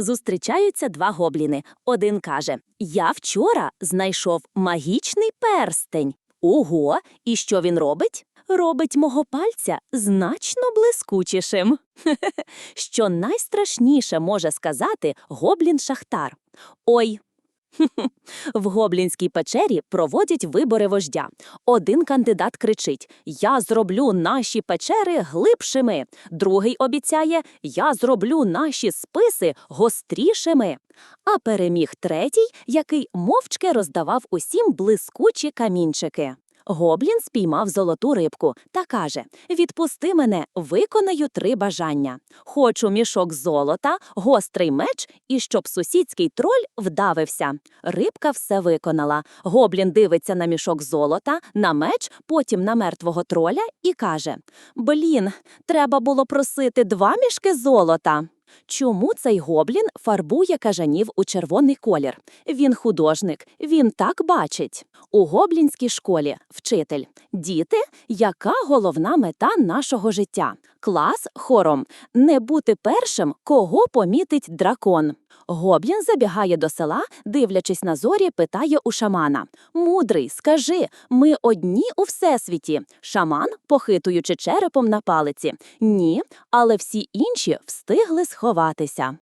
Зустрічаються два гобліни. Один каже: Я вчора знайшов магічний перстень. Ого, і що він робить? Робить мого пальця значно блискучішим. Що найстрашніше може сказати гоблін-шахтар. Ой. В гоблінській печері проводять вибори вождя. Один кандидат кричить: Я зроблю наші печери глибшими. Другий обіцяє: Я зроблю наші списи гострішими. А переміг третій, який мовчки роздавав усім блискучі камінчики. Гоблін спіймав золоту рибку та каже: Відпусти мене, виконаю три бажання. Хочу мішок золота, гострий меч і щоб сусідський троль вдавився. Рибка все виконала. Гоблін дивиться на мішок золота, на меч, потім на мертвого троля і каже: Блін, треба було просити два мішки золота. Чому цей гоблін фарбує кажанів у червоний колір? Він художник, він так бачить. У гоблінській школі вчитель. Діти, яка головна мета нашого життя? Клас хором. Не бути першим, кого помітить дракон. Гоблін забігає до села, дивлячись на зорі, питає у шамана: Мудрий, скажи, ми одні у всесвіті. Шаман, похитуючи черепом на палиці. Ні, але всі інші встигли сховатися.